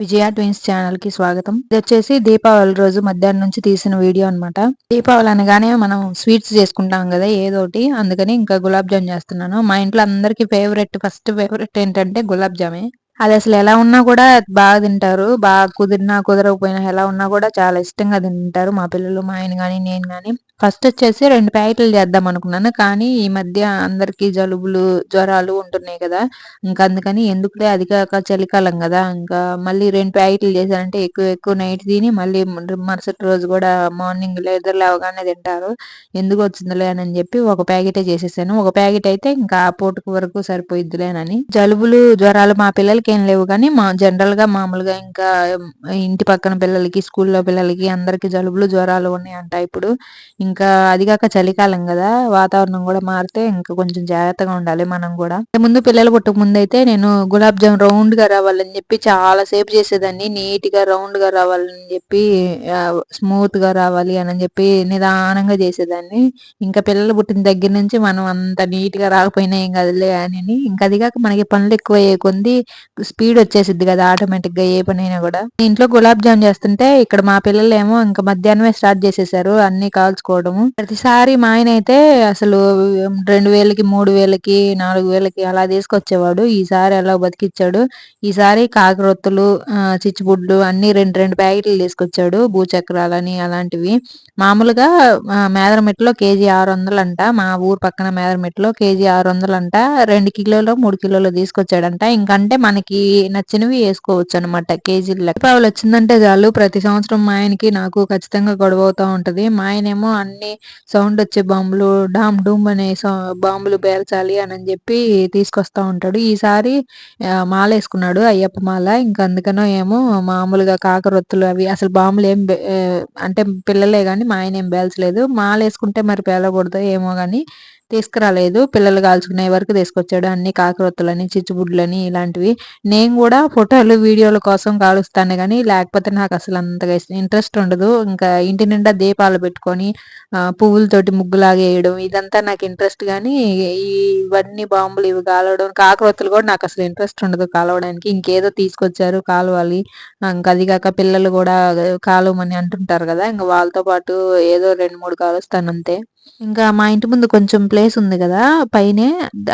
విజయ twins ఛానల్కి స్వాగతం. ఇది వచ్చేసి దీపావళి రోజు మధ్యాహ్నం నుంచి తీసిన వీడియో అనమాట దీపావళి అనగానే మనం స్వీట్స్ చేసుకుంటాం కదా ఏదోటి. అందుకని ఇంకా గులాబ్ జామ్ చేస్తున్నాను. మా ఇంట్లో అందరికి ఫేవరెట్ ఫస్ట్ ఫేవరెట్ ఏంటంటే గులాబ్ జామే. అది అసలు ఎలా ఉన్నా కూడా బాగా తింటారు. బాగా కుదిరినా కుదరకపోయినా ఎలా ఉన్నా కూడా చాలా ఇష్టంగా తింటారు మా పిల్లలు మా ఆయన కానీ నేను కానీ ఫస్ట్ వచ్చేసి రెండు ప్యాకెట్లు చేద్దాం అనుకున్నాను. కానీ ఈ మధ్య అందరికి జలుబులు జ్వరాలు ఉంటున్నాయి కదా. ఇంకా అందుకని ఎందుకులే అది కాక చలికాలం కదా. ఇంకా మళ్ళీ రెండు ప్యాకెట్లు చేశారంటే ఎక్కువ ఎక్కువ నైట్ తిని మళ్ళీ మరుసటి రోజు కూడా మార్నింగ్ లేదా లేవగానే తింటారు. ఎందుకు వచ్చిందిలే అని చెప్పి ఒక ప్యాకెటే చేసేసాను. ఒక ప్యాకెట్ అయితే ఇంకా పూటకు వరకు సరిపోయిద్దిలేనని జలుబులు జ్వరాలు మా పిల్లలకి ఏం లేవు కానీ మా జనరల్గా మామూలుగా ఇంకా ఇంటి పక్కన పిల్లలకి స్కూల్లో పిల్లలకి అందరికి జలుబులు జ్వరాలు ఉన్నాయంట ఇప్పుడు. ఇంకా అది కాక చలికాలం కదా వాతావరణం కూడా మారితే ఇంకా కొంచెం జాగ్రత్తగా ఉండాలి మనం కూడా. ముందు పిల్లలు పుట్టక ముందు అయితే నేను గులాబ్ జామ్ రౌండ్గా రావాలని చెప్పి చాలా సేపు చేసేదాన్ని. నీట్గా రౌండ్గా రావాలని చెప్పి స్మూత్గా రావాలి అని చెప్పి నిదానంగా చేసేదాన్ని. ఇంకా పిల్లలు పుట్టిన దగ్గర నుంచి మనం అంత నీట్గా రాకపోయినా ఏం కదలే అని. ఇంకా అది కాక మనకి పనులు ఎక్కువ అయ్యే కొంది స్పీడ్ వచ్చేసిద్ది కదా ఆటోమేటిక్గా ఏ పనైనా కూడా. ఇంట్లో గులాబ్ జామ్ చేస్తుంటే ఇక్కడ మా పిల్లలు ఏమో ఇంకా మధ్యాహ్నమే స్టార్ట్ చేసేసారు అన్ని కాల్చుకోవడము. ప్రతిసారి మా ఆయన అయితే అసలు రెండు వేలకి మూడు వేలకి నాలుగు వేలకి అలా తీసుకొచ్చేవాడు. ఈసారి అలా బతికిచ్చాడు. ఈసారి కాకరొత్తులు చిచ్చుబుడ్లు అన్ని రెండు రెండు ప్యాకెట్లు తీసుకొచ్చాడు. భూచక్రాలని అలాంటివి. మామూలుగా మేదరమెట్లో కేజీ ఆరు వందలు అంట మా ఊరు పక్కన మేదరమెట్లో కేజీ ఆరు వందలు అంట రెండు కిలోలు మూడు కిలోలు తీసుకొచ్చాడంట. ఇంకంటే మనకి నచ్చినవి వేసుకోవచ్చు అనమాట కేజీలు దీపావళి వచ్చిందంటే చాలు. ప్రతి సంవత్సరం మా ఆయనకి నాకు ఖచ్చితంగా గొడవ అవుతా ఉంటది. మా ఆయనేమో అన్ని సౌండ్ వచ్చే బాంబులు డామ్ డూమ్ అనే బాంబులు పేర్చాలి అని చెప్పి తీసుకొస్తా ఉంటాడు. ఈసారి మాల వేసుకున్నాడు అయ్యప్ప మాల. ఇంకా అందుకనో ఏమో మామూలుగా కాకరొత్తులు అవి అసలు బాంబులు ఏం అంటే పిల్లలే కానీ మా ఆయన ఏం పేల్చలేదు మాల వేసుకుంటే మరి పేలకూడదు ఏమో కానీ తీసుకురాలేదు. పిల్లలు కాల్చుకునే వరకు తీసుకొచ్చాడు. అన్ని కాకరొత్తులని చిచ్చుబుడ్లని ఇలాంటివి. నేను కూడా ఫోటోలు వీడియోల కోసం కాలుస్తాను కానీ లేకపోతే నాకు అసలు అంతగా ఇంట్రెస్ట్ ఉండదు. ఇంకా ఇంటి నిండా దీపాలు పెట్టుకొని పువ్వులతోటి ముగ్గులాగేయడం ఇదంతా నాకు ఇంట్రెస్ట్ కానీ ఇవన్నీ బాంబులు ఇవి కాలవడం కాకరొత్తులు కూడా నాకు అసలు ఇంట్రెస్ట్ ఉండదు కాలవడానికి. ఇంకేదో తీసుకొచ్చారు కాలవాలి. ఇంకా అది కాక పిల్లలు కూడా కాలువమని అంటుంటారు కదా ఇంకా వాళ్ళతో పాటు ఏదో రెండు మూడు కాలుస్తాను అంతే. ఇంకా మా ఇంటి ముందు కొంచెం ప్లేస్ ఉంది కదా పైనే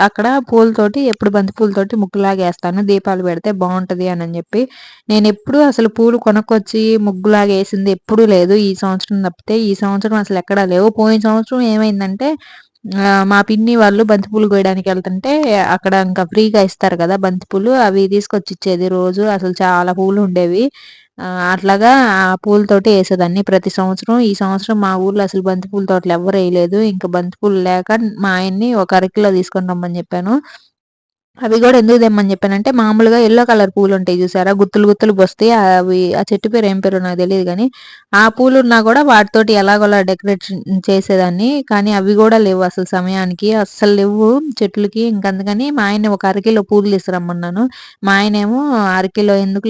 అక్కడ పూలతోటి ఎప్పుడు బంతి పూలతోటి ముగ్గులాగేస్తాను దీపాలు పెడితే బాగుంటుంది అని చెప్పి. నేను ఎప్పుడు అసలు పూలు కొనుక్కొచ్చి ముగ్గులాగేసింది వేసింది లేదు. ఈ సంవత్సరం తప్పితే ఈ సంవత్సరం అసలు ఎక్కడా లేవు. పోయిన సంవత్సరం ఏమైందంటే మా పిన్ని వాళ్ళు బంతిపూలు కోయడానికి వెళ్తుంటే అక్కడ ఇంకా ఫ్రీగా ఇస్తారు కదా బంతిపూలు అవి తీసుకొచ్చి ఇచ్చేది రోజు. అసలు చాలా పూలు ఉండేవి. అట్లాగా ఆ పూలతోటి వేసేదాన్ని ప్రతి సంవత్సరం. ఈ సంవత్సరం మా ఊర్లో అసలు బంతి పూల తోటలు ఎవ్వరు వేయలేదు. ఇంకా బంతి పూలు లేక మా ఆయన్ని ఒక అరకిలో తీసుకొని రమ్మని చెప్పాను. అవి కూడా ఎందుకు తెమ్మని చెప్పానంటే మామూలుగా ఎల్లో కలర్ పూలు ఉంటాయి చూసారా? గుత్తులు గుత్తులు వస్తాయి. అవి ఆ చెట్టు పేరు ఏం పేరు నాకు తెలియదు కానీ ఆ పూలు ఉన్నా కూడా వాటితోటి ఎలాగోలా డెకరేషన్ చేసేదాన్ని. కానీ అవి కూడా లేవు అసలు సమయానికి. అస్సలు లేవు చెట్లకి. ఇంకందుకని మా ఆయన ఒక అరకిలో పూలు తీసుకురమ్మన్నాను. మా ఆయన ఏమో అరకిలో ఎందుకు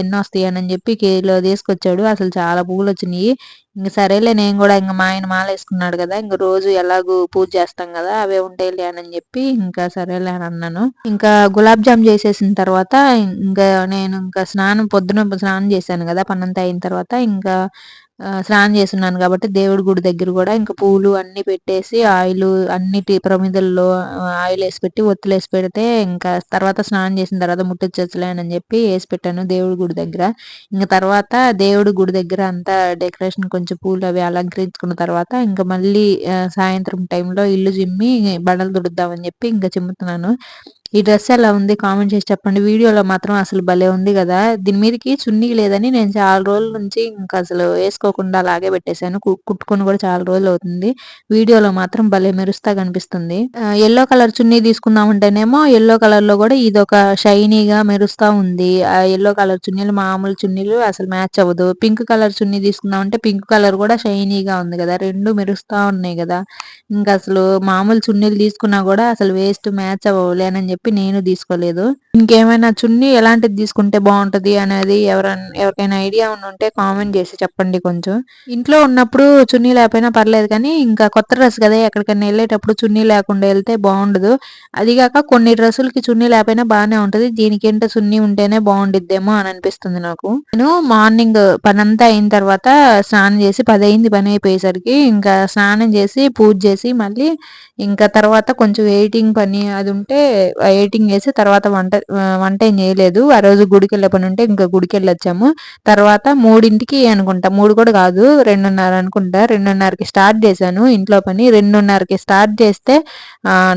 ఎన్నో వస్తాయి అని చెప్పి కేలో తీసుకొచ్చాడు. అసలు చాలా పూలు వచ్చినాయి. ఇంక సరేలే నేను కూడా ఇంక మా ఆయన మాల వేసుకున్నాడు కదా. ఇంక రోజు ఎలాగూ పూజ చేస్తాం కదా అవే ఉంటాయిలే అని చెప్పి ఇంకా సరేలే అని అన్నాను. ఇంకా గులాబ్ జామ్ చేసేసిన తర్వాత ఇంకా నేను ఇంకా స్నానం పొద్దున స్నానం చేశాను కదా పనంతా అయిన తర్వాత ఇంకా స్నానం చేస్తున్నాను కాబట్టి దేవుడి గుడి దగ్గర కూడా ఇంకా పూలు అన్ని పెట్టేసి ఆయిల్ అన్నిటి ప్రమిదల్లో ఆయిల్ వేసి పెట్టి ఒత్తులు వేసి పెడితే ఇంకా తర్వాత స్నానం చేసిన తర్వాత ముట్టించచ్చులే అని చెప్పి వేసి పెట్టాను దేవుడి గుడి దగ్గర. ఇంకా తర్వాత దేవుడి గుడి దగ్గర అంతా డెకరేషన్ కొంచెం పూలు అవి అలంకరించుకున్న తర్వాత ఇంకా మళ్ళీ సాయంత్రం టైంలో ఇల్లు చిమ్మి బండలు దుడుద్దామని చెప్పి ఇంకా చిమ్ముతున్నాను. ఈ డ్రెస్ ఎలా ఉంది కామెంట్ చేసి చెప్పండి. వీడియోలో మాత్రం అసలు భలే ఉంది కదా. దీని మీదకి చున్నీ లేదని నేను చాలా రోజుల నుంచి ఇంకా అసలు వేసుకోకుండా అలాగే పెట్టేశాను. కుట్టుకొని కూడా చాలా రోజులు అవుతుంది. వీడియోలో మాత్రం భలే మెరుస్తా కనిపిస్తుంది. ఎల్లో కలర్ చున్నీ తీసుకుందామంటేనేమో ఎల్లో కలర్లో కూడా ఇది ఒక షైనీగా మెరుస్తా ఉంది. ఆ ఎల్లో కలర్ చున్నీలు మామూలు చున్నీలు అసలు మ్యాచ్ అవ్వదు. పింక్ కలర్ చున్నీ తీసుకుందామంటే పింక్ కలర్ కూడా షైనీగా ఉంది కదా. రెండు మెరుస్తా ఉన్నాయి కదా. ఇంకా అసలు మామూలు చున్నీలు తీసుకున్నా కూడా అసలు వేస్ట్ మ్యాచ్ అవ్వలేనని చెప్పి నేను తీసుకోలేదు. ఇంకేమైనా చున్నీ ఎలాంటిది తీసుకుంటే బాగుంటది అనేది ఎవరైనా ఎవరికైనా ఐడియా ఉంటే కామెంట్ చేసి చెప్పండి కొంచెం. కొంచెం ఇంట్లో ఉన్నప్పుడు చున్నీ లేకపోయినా పర్లేదు కానీ ఇంకా కొత్త డ్రెస్ కదా ఎక్కడికైనా వెళ్ళేటప్పుడు చున్నీ లేకుండా వెళ్తే బాగుండదు. అదిగాక కొన్ని డ్రెస్సులకి చున్నీ లేకపోయినా బాగానే ఉంటది. దీనికి చున్నీ ఉంటేనే బాగుండిద్దేమో అని అనిపిస్తుంది నాకు. నేను మార్నింగ్ పనంతా అయిన తర్వాత స్నానం చేసి పది అయింది పని అయిపోయేసరికి ఇంకా స్నానం చేసి పూజ చేసి మళ్ళీ ఇంకా తర్వాత కొంచెం ఎయిటింగ్ పని అది ఉంటే ఎయిటింగ్ చేసి తర్వాత వంట వంట ఏం చేయలేదు. ఆ రోజు గుడికి వెళ్ళే పని ఉంటే ఇంకా గుడికి వెళ్ళొచ్చాము. తర్వాత మూడింటికి అనుకుంటా మూడు కూడా కాదు రెండున్నర అనుకుంటా. రెండున్నరకి స్టార్ట్ చేశాను ఇంట్లో పని. రెండున్నరకి స్టార్ట్ చేస్తే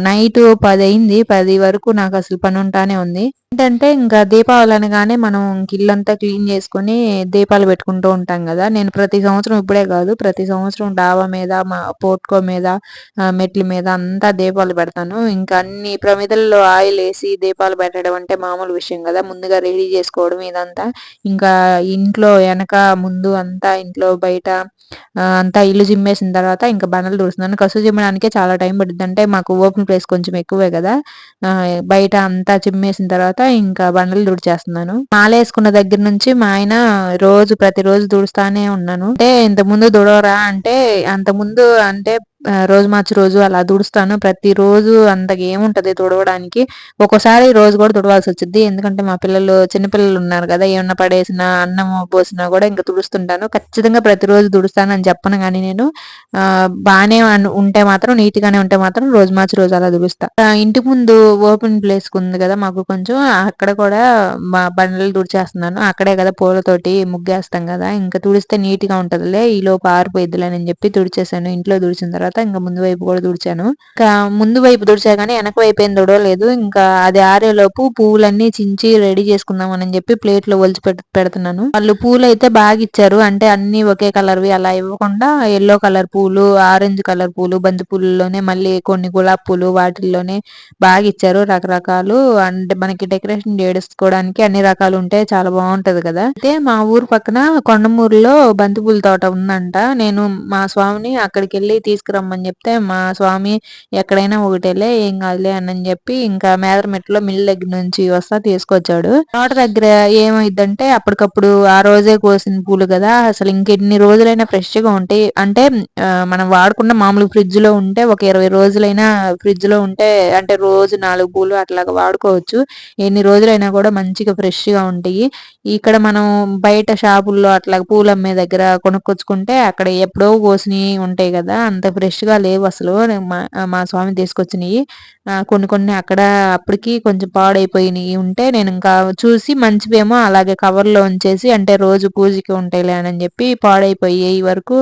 నైట్ పది అయింది పది వరకు నాకు అసలు పని ఉంటానే ఉంది. ఏంటంటే ఇంకా దీపావళి అనగానే మనం ఇల్లంతా క్లీన్ చేసుకుని దీపాలు పెట్టుకుంటూ ఉంటాం కదా. నేను ప్రతి సంవత్సరం ఇప్పుడే కాదు ప్రతి సంవత్సరం డాబా మీద మా పోట్కో మీద మెట్ల మీద అంతా దీపాలు పెడతాను. ఇంకా అన్ని ప్రమిదల్లో ఆయిల్ వేసి దీపాలు పెట్టడం అంటే మామూలు విషయం కదా. ముందుగా రెడీ చేసుకోవడం ఇదంతా. ఇంకా ఇంట్లో వెనక ముందు అంతా ఇంట్లో బయట అంతా ఇల్లు జిమ్మేసిన తర్వాత ఇంకా బండలు తుడుస్తున్నాను కసు జిమ్మడానికే చాలా టైం పడుతుంది అంటే మాకు ఓపెన్ ప్లేస్ కొంచెం ఎక్కువే కదా. బయట అంతా చిమ్మేసిన తర్వాత ఇంకా బండలు దుడిచేస్తున్నాను. మాలేసుకున్న దగ్గర నుంచి మా ఆయన రోజు ప్రతిరోజు దుడుస్తానే ఉన్నాను. అంటే ఇంత ముందు దుడవరా అంటే అంత ముందు అంటే రోజు మార్చి రోజు అలా తుడుస్తాను. ప్రతిరోజు అంతగా ఏముంటది తుడవడానికి. ఒక్కోసారి రోజు కూడా తుడవాల్సి వచ్చింది ఎందుకంటే మా పిల్లలు చిన్నపిల్లలు ఉన్నారు కదా ఏమన్నా పడేసిన అన్నం పోసినా కూడా ఇంకా తుడుస్తుంటాను. ఖచ్చితంగా ప్రతిరోజు తుడుస్తాను అని చెప్పను కానీ నేను. బాగానే ఉంటే మాత్రం నీట్ గానే ఉంటే మాత్రం రోజు మార్చి రోజు అలా తుడుస్తా. ఇంటి ముందు ఓపెన్ ప్లేస్ ఉంది కదా మాకు కొంచెం అక్కడ కూడా మా బండలు తుడిచేస్తున్నాను. అక్కడే కదా పూలతోటి ముగ్గేస్తాం కదా. ఇంకా తుడిస్తే నీట్గా ఉంటదిలే ఈ అని చెప్పి తుడిచేసాను. ఇంట్లో తుడిచిన తర్వాత ఇంకా ముందు వైపు కూడా తుడిచాను. ఇంకా ముందు వైపు తుడిచా కానీ వెనక వైపు ఏం తుడవలేదు. ఇంకా అది ఆరేలోపు పువ్వులన్నీ చించి రెడీ చేసుకుందాం అని చెప్పి ప్లేట్లో ఒలిచి పెడుతున్నాను. వాళ్ళు పూలు అయితే బాగా ఇచ్చారు. అంటే అన్ని ఒకే కలర్వి అలా ఇవ్వకుండా ఎల్లో కలర్ పూలు ఆరెంజ్ కలర్ పూలు బంతి పూలలోనే మళ్ళీ కొన్ని గులాబ్ పూలు వాటిల్లోనే బాగా ఇచ్చారు. రకరకాలు అంటే మనకి డెకరేషన్ చేసుకోవడానికి అన్ని రకాలు ఉంటే చాలా బాగుంటది కదా. అయితే మా ఊరు పక్కన కొండమూరులో బంతిపూల తోట ఉందంట. నేను మా స్వామిని అక్కడికి వెళ్ళి రమ్మని చెప్తే మా స్వామి ఎక్కడైనా ఒకటేలే ఏం కాదులే అని చెప్పి ఇంకా మేదరమెట్లో మిల్ దగ్గర నుంచి వస్తా తీసుకొచ్చాడు. తోట దగ్గర ఏమైందంటే అప్పటికప్పుడు ఆ రోజే కోసిన పూలు కదా అసలు ఇంకెన్ని రోజులైనా ఫ్రెష్గా ఉంటాయి. అంటే మనం వాడుకున్న మామూలు ఫ్రిడ్జ్లో ఉంటే ఒక ఇరవై రోజులైనా ఫ్రిడ్జ్లో ఉంటే అంటే రోజు నాలుగు పూలు అట్లాగా వాడుకోవచ్చు. ఎన్ని రోజులైనా కూడా మంచిగా ఫ్రెష్గా ఉంటాయి. ఇక్కడ మనం బయట షాపుల్లో అట్లా పూలు అమ్మే దగ్గర కొనుక్కొచ్చుకుంటే అక్కడ ఎప్పుడో కోసినవి ఉంటాయి కదా అంత ఫ్రెష్ గా లేవు అసలు. మా మా స్వామి తీసుకొచ్చినవి కొన్ని కొన్ని అక్కడ అప్పటికి కొంచెం పాడైపోయినాయి ఉంటే నేను ఇంకా చూసి మంచివేమో అలాగే కవర్లో ఉంచేసి అంటే రోజు పూజకి ఉంటాయిలే అని చెప్పి పాడైపోయి వరకు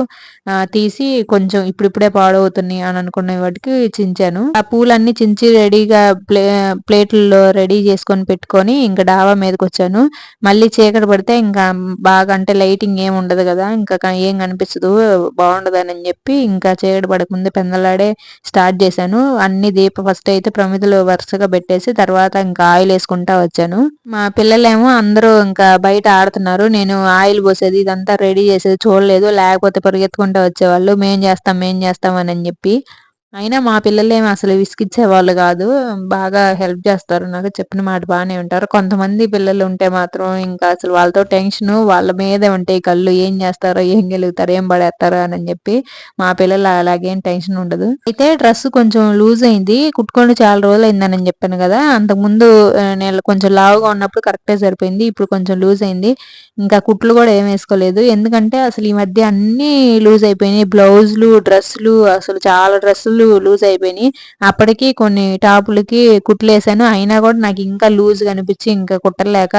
తీసి కొంచెం ఇప్పుడిప్పుడే పాడవుతున్నాయి అని అనుకునే వాటికి చించాను. ఆ పూలన్నీ చించి రెడీగా ప్లే ప్లేట్లలో రెడీ చేసుకొని పెట్టుకొని ఇంకా డాబా మీదకి వచ్చాను మళ్ళీ చీకటి పడితే ఇంకా బాగా అంటే లైటింగ్ ఏమి ఉండదు కదా ఇంకా ఏం కనిపించదు బాగుండదని చెప్పి ఇంకా చీకటి పడకముందే పెందలాడే స్టార్ట్ చేశాను. అన్ని దీప ఫస్ట్ అయితే ప్రమిదలు వరుసగా పెట్టేసి తర్వాత ఇంకా ఆయిల్ వేసుకుంటా వచ్చాను. మా పిల్లలేమో అందరూ ఇంకా బయట ఆడుతున్నారు. నేను ఆయిల్ పోసేది ఇదంతా రెడీ చేసేది చూడలేదు. లేకపోతే పరిగెత్తుకుంటూ వచ్చేవాళ్ళు. మేం చేస్తాం మేం చేస్తాం అని చెప్పి అయినా మా పిల్లలేమి అసలు విసిగిచ్చే వాళ్ళు కాదు. బాగా హెల్ప్ చేస్తారు. నాకు చెప్పిన మాట బాగానే ఉంటారు కొంతమంది పిల్లలు ఉంటే మాత్రం ఇంకా అసలు వాళ్ళతో టెన్షన్ వాళ్ళ మీదే ఉంటాయి కళ్ళు ఏం చేస్తారో ఏం గెలుగుతారో ఏం పడేస్తారో అని చెప్పి మా పిల్లలు అలాగేం టెన్షన్ ఉండదు. అయితే డ్రెస్ కొంచెం లూజ్ అయింది. కుట్టుకొని చాలా రోజులు అయిందని చెప్పాను కదా. అంతకుముందు నేను కొంచెం లావుగా ఉన్నప్పుడు కరెక్టే సరిపోయింది. ఇప్పుడు కొంచెం లూజ్ అయింది. ఇంకా కుట్లు కూడా ఏం వేసుకోలేదు. ఎందుకంటే అసలు ఈ మధ్య అన్ని లూజ్ అయిపోయినాయి. బ్లౌజులు డ్రెస్సులు అసలు చాలా డ్రెస్సులు లూజ్ అయిపోయినాయి. అప్పటికి కొన్ని టాపులకి కుట్లేసాను. అయినా కూడా నాకు ఇంకా లూజ్ కనిపించి ఇంకా కుట్టలేక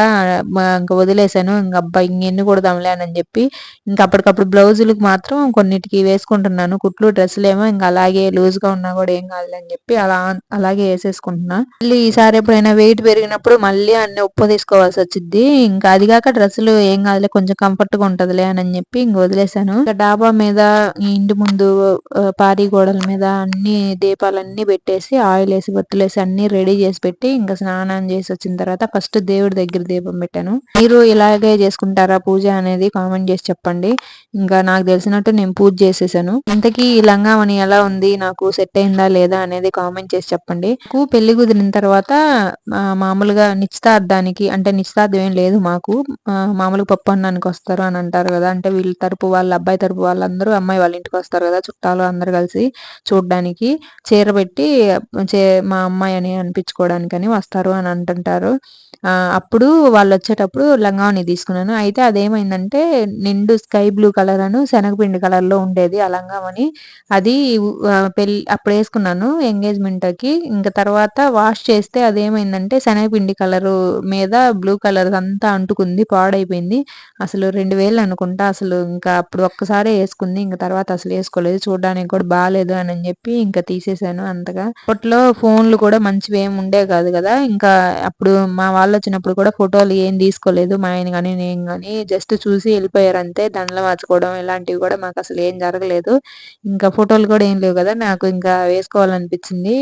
ఇంకా వదిలేసాను. ఇంకా అబ్బాయి ఇంకెన్ని కుడదాంలే అని చెప్పి ఇంకా అప్పటికప్పుడు బ్లౌజులకు మాత్రం కొన్నిటికి వేసుకుంటున్నాను. కుట్లు డ్రెస్సులు ఏమో ఇంకా అలాగే లూజ్గా ఉన్నా కూడా ఏం కాదు అని చెప్పి అలా అలాగే వేసేసుకుంటున్నా. మళ్ళీ ఈసారి ఎప్పుడైనా వెయిట్ పెరిగినప్పుడు మళ్ళీ అన్ని ఉప్పు తీసుకోవాల్సి వచ్చింది ఇంకా అది కాక డ్రెస్సులు ఏం కాదులే కొంచెం కంఫర్ట్గా ఉంటదిలే అని చెప్పి ఇంక వదిలేసాను. ఇంకా డాబా మీద ఇంటి ముందు పారి గోడల మీద అన్ని దీపాలన్నీ పెట్టేసి ఆయిల్ వేసి బొత్తులేసి అన్ని రెడీ చేసి పెట్టి ఇంకా స్నానం చేసి వచ్చిన తర్వాత ఫస్ట్ దేవుడి దగ్గర దీపం పెట్టాను. మీరు ఇలాగే చేసుకుంటారా? పూజ అనేది కామెంట్ చేసి చెప్పండి. ఇంకా నాకు తెలిసినట్టు నేను పూజ చేసేసాను. ఇంతకీ ఈ లంగామణి ఎలా ఉంది? నాకు సెట్ అయిందా లేదా అనేది కామెంట్ చేసి చెప్పండి. పెళ్ళి కుదిరిన తర్వాత మామూలుగా నిశ్చితార్థానికి అంటే నిశ్చితార్థం ఏం లేదు మాకు. మామూలుగా పప్పు అన్నానికి వస్తారు అని అంటారు కదా. అంటే వీళ్ళ తరపు వాళ్ళ అబ్బాయి తరపు వాళ్ళందరూ అమ్మాయి వాళ్ళ ఇంటికి వస్తారు కదా చుట్టాలు అందరు కలిసి చూడడానికి. చీర పెట్టి చే మా అమ్మాయి అని అనిపించుకోవడానికి అని వస్తారు అని అంటుంటారు. అప్పుడు వాళ్ళు వచ్చేటప్పుడు లంగావని తీసుకున్నాను. అయితే అదేమైందంటే నిండు స్కై బ్లూ కలర్ అను శనగపిండి కలర్లో ఉండేది ఆ లంగావని. అది పెళ్ళి అప్పుడు వేసుకున్నాను ఎంగేజ్మెంట్కి ఇంకా తర్వాత వాష్ చేస్తే అదేమైందంటే శనగపిండి కలర్ మీద బ్లూ కలర్ అంతా అంటుకుంది పాడైపోయింది. అసలు రెండు వేలు అనుకుంటా అసలు. ఇంకా అప్పుడు ఒక్కసారి వేసుకుంది. ఇంకా తర్వాత అసలు వేసుకోలేదు. చూడడానికి కూడా బాగాలేదు అని చెప్పి ఇంకా తీసేసాను అంతగా. అప్పట్లో ఫోన్లు కూడా మంచివి ఏమి ఉండే కాదు కదా. ఇంకా అప్పుడు మా వాళ్ళు వచ్చినప్పుడు కూడా ఫోటోలు ఏం తీసుకోలేదు. మా ఆయన కానీ నేను కానీ జస్ట్ చూసి వెళ్ళిపోయారు అంతే. దండలు మార్చుకోవడం ఇలాంటివి కూడా మాకు అసలు ఏం జరగలేదు. ఇంకా ఫోటోలు కూడా ఏం లేవు కదా. నాకు ఇంకా వేసుకోవాలనిపించింది.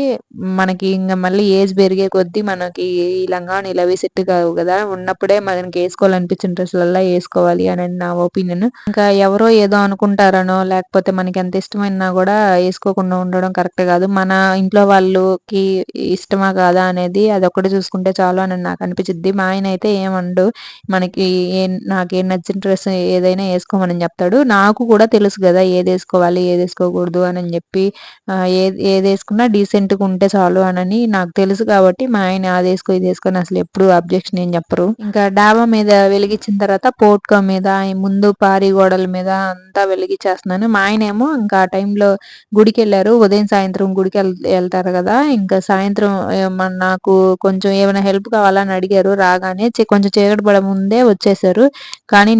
మనకి ఇంకా మళ్ళీ ఏజ్ పెరిగే కొద్దీ మనకి ఈ లంగాని ఇలా సెట్ కావు కదా. ఉన్నప్పుడే మనకి వేసుకోవాలనిపించిన డ్రెస్సులల్లా వేసుకోవాలి అని నా ఒపీనియన్. ఇంకా ఎవరో ఏదో అనుకుంటారనో లేకపోతే మనకి ఎంత ఇష్టమైనా కూడా వేసుకోకుండా ఉండడం కరెక్ట్ కాదు. మన ఇంట్లో వాళ్ళకి ఇష్టమా కాదా అనేది అది ఒకటి చూసుకుంటే చాలు అని నాకు అనిపించింది మా ఆయన అయితే ఏమండు మనకి ఏ నాకేం నచ్చిన డ్రెస్ ఏదైనా వేసుకోమని చెప్తాడు. నాకు కూడా తెలుసు కదా ఏది వేసుకోవాలి ఏది వేసుకోకూడదు అని చెప్పి ఏది ఏది వేసుకున్నా డీసెంట్గా ఉంటే చాలు అని నాకు తెలుసు కాబట్టి మా ఆయన అది వేసుకో ఇది వేసుకొని అసలు ఎప్పుడు అబ్జెక్షన్ ఏం చెప్పరు. ఇంకా డాబా మీద వెలిగించిన తర్వాత పోట్కో మీద ముందు పారి గోడల మీద అంతా వెలిగించేస్తున్నాను. మా ఆయన ఏమో ఇంకా ఆ టైంలో గుడికి వెళ్ళారు ఉదయం సాయంత్రం గుడికి వెళ్తారు కదా. ఇంకా సాయంత్రం నాకు కొంచెం ఏమైనా హెల్ప్ కావాలని అడిగారు రాగానే కొంచెం చీకటి పడ ముందే వచ్చేసారు. కానీ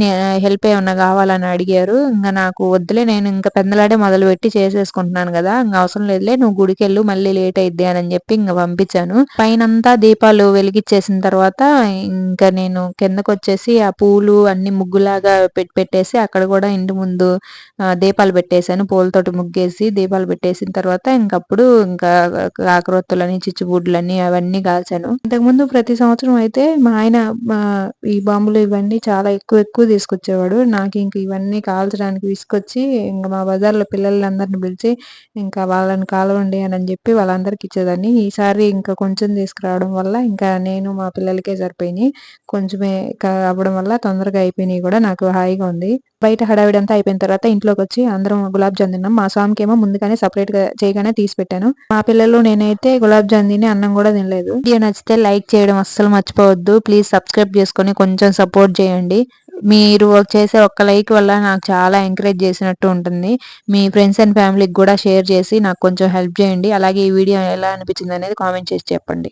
హెల్ప్ ఏమైనా కావాలని అడిగారు. ఇంకా నాకు వద్దులే నేను ఇంకా పెద్దలాడే మొదలు పెట్టి చేసేసుకుంటున్నాను కదా. ఇంకా అవసరం లేదులే నువ్వు గుడికి వెళ్ళు మళ్ళీ లేట్ అయిద్ది అని చెప్పి ఇంకా పంపించాను. పైనంతా దీపాలు వెలిగించేసిన తర్వాత ఇంకా నేను కిందకు వచ్చేసి ఆ పూలు అన్ని ముగ్గులాగా పెట్టి పెట్టేసి అక్కడ కూడా ఇంటి ముందు దీపాలు పెట్టేశాను. పూలతోటి ముగ్గేసి దీపాలు పెట్టేసిన తర్వాత ఇంకప్పుడు ఇంకా కాకరొత్తులని చిచ్చుబుడ్లని అవన్నీ కాల్చాను. ఇంతకుముందు ప్రతి సంవత్సరం అయితే మా ఆయన ఈ బాంబులు ఇవన్నీ చాలా ఎక్కువ ఎక్కువ తీసుకొచ్చేవాడు. నాకు ఇంక ఇవన్నీ కాల్చడానికి తీసుకొచ్చి ఇంకా మా బజార్లో పిల్లలందరిని పిలిచి ఇంకా వాళ్ళని కాలవండి అని చెప్పి వాళ్ళందరికి ఇచ్చేదాన్ని. ఈసారి ఇంకా కొంచెం తీసుకురావడం వల్ల ఇంకా నేను మా పిల్లలకే సరిపోయినాయి. కొంచెమే అవ్వడం వల్ల తొందరగా అయిపోయినాయి కూడా నాకు హాయిగా ఉంది. బయట హడావిడంతా అయిపోయిన తర్వాత ఇంట్లోకి వచ్చి అందరం గులాబ్ జామ్ తిన్నాం. మా స్వామికి ఏమో ముందుగానే సపరేట్గా చేయగానే తీసి పెట్టాను. మా పిల్లలు నేనైతే గులాబ్ జామ్ తిని అన్నం కూడా తినలేదు. వీడియో నచ్చితే లైక్ చేయడం అస్సలు మర్చిపోవద్దు. ప్లీజ్ సబ్స్క్రైబ్ చేసుకొని కొంచెం సపోర్ట్ చేయండి. మీరు చేసే ఒక్క లైక్ వల్ల నాకు చాలా ఎంకరేజ్ చేసినట్టు ఉంటుంది. మీ ఫ్రెండ్స్ అండ్ ఫ్యామిలీకి కూడా షేర్ చేసి నాకు కొంచెం హెల్ప్ చేయండి. అలాగే ఈ వీడియో ఎలా అనిపించింది అనేది కామెంట్ చేసి చెప్పండి.